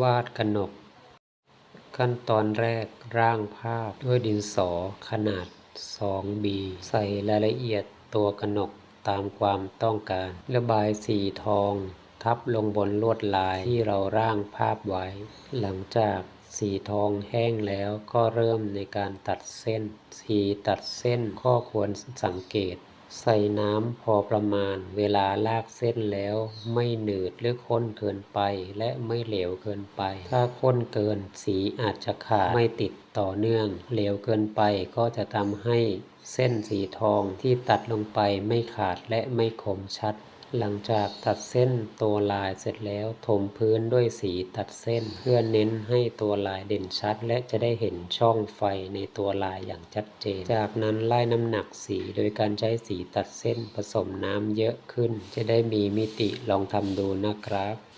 วาดกนก ขั้นตอนแรกร่างภาพด้วยดินสอขนาด 2B ใส่รายละเอียดตัวกนกตามความต้องการ ระบายสีทอง ทับลงบนลวดลายที่เราร่างภาพไว้ หลังจากสีทองแห้งแล้วก็เริ่มในการตัดเส้น สีตัดเส้นข้อควรสังเกต ใส่น้ำพอประมาณ เวลาลากเส้นแล้วไม่หนืดหรือข้นเกินไป และไม่เหลวเกินไป ถ้าข้นเกินสีอาจจะขาดไม่ติดต่อเนื่อง เหลวเกินไปก็จะทำให้เส้นสีทองที่ตัดลงไปไม่ขาดและไม่คมชัด หลังจากตัดเส้นตัวลายเสร็จแล้วถมพื้นด้วยสีตัดเส้น เพื่อเน้นให้ตัวลายเด่นชัด และจะได้เห็นช่องไฟในตัวลายอย่างชัดเจน จากนั้นไล่น้ำหนักสีโดยการใช้สีตัดเส้นผสมน้ำเยอะขึ้น จะได้มีมิติลองทำดูนะครับ